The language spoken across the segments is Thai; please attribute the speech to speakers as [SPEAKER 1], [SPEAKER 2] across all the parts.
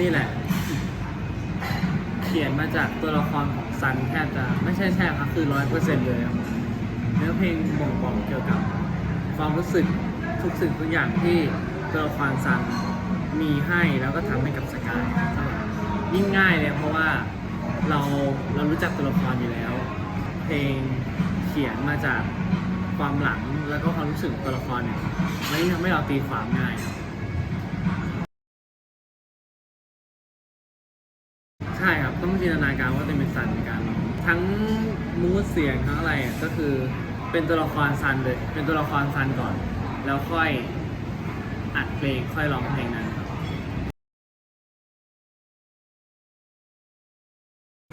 [SPEAKER 1] นี่แหละ เขียนมาจากตัวละครของซันแทบจะไม่ใช่แทบครับคือร้อยเปอร์เซ็นต์เลยครับเนื้อเพลงบ่งบอกเกี่ยวกับ ความรู้สึกทุกสิ่งทุกอย่างที่ตัวละครซันมีให้แล้วก็ทำให้กับสกายยิ่งง่ายเลยเพราะว่าเราเรารู้จักตัวละครอยู่แล้ว เพลงเขียนมาจากความหลังแล้วก็ความรู้สึกตัวละครเนี่ยมันทำให้เราตีความง่ายครับ ช่ครับ ต้องจินตนาการว่าเป็นซันในการร้องทั้งมูดเสียงทั้งอะไรอะก็คือเป็นตัวละครซันเลย เป็นตัวละครซันก่อน แล้วค่อยอัดเพลงค่อยร้องเพลงนั้นครับ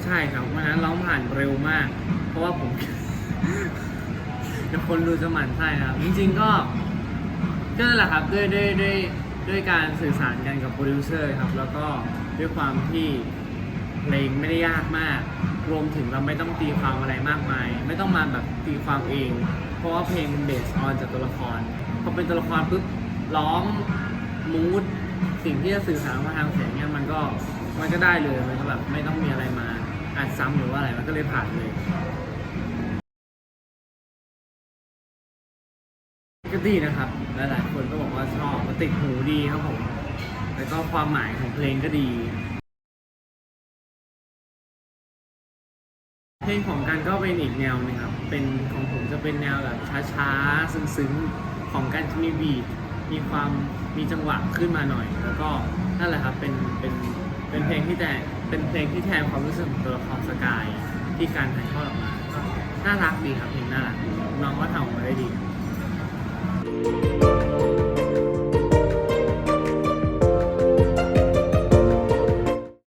[SPEAKER 1] ใช่ครับวันนั้นร้องผ่านเร็วมาก เพราะว่าผม เดี๋ยวคนดูจะหมั่นไส้นะครับ จริง ๆก็ก็นั่นแหละครับด้วยด้วยด้วยด้วยการสื่อสารกันกับโปรดิวเซอร์ครับ แล้วก็ด้วยความที่ เพลงไม่ได้ยากมาก รวมถึงเราไม่ต้องตีความอะไรมากมาย ไม่ต้องมาแบบตีความเอง เพราะว่าเพลงเบสออนจากตัวละครพอเป็นตัวละครปุ๊บร้องมูดสิ่งที่จะสื่อสารมาทางเสียงเนี่ยมันก็มันก็ได้เลยมันก็แบบไม่ต้องมีอะไรมาอัดซ้ำหรือว่าอะไรมันก็เลยผ่านเลยก็ดีนะครับ หลายๆคนก็บอกว่าชอบติดหูดีครับผม แล้วก็ความหมายของเพลงก็ดี ลงของกันก็เป็นอีกแนวหนึงครับ เป็นของผมจะเป็นแนวแบบช้าๆ ซึ้งๆ ของกันจะมีบีทมีความมีจังหวะขึ้นมาหน่อย แล้วก็นั่นแหละครับ เป็นเป็นเป็นเพลงที่แต่เป็นเพลงที่แทนความรู้สึกของตัวละครสกายที่การถ่ายทอดออกมาก็น่ารักดีครับเพลงน่ารักน้องก็ทำออกมาได้ดีครับ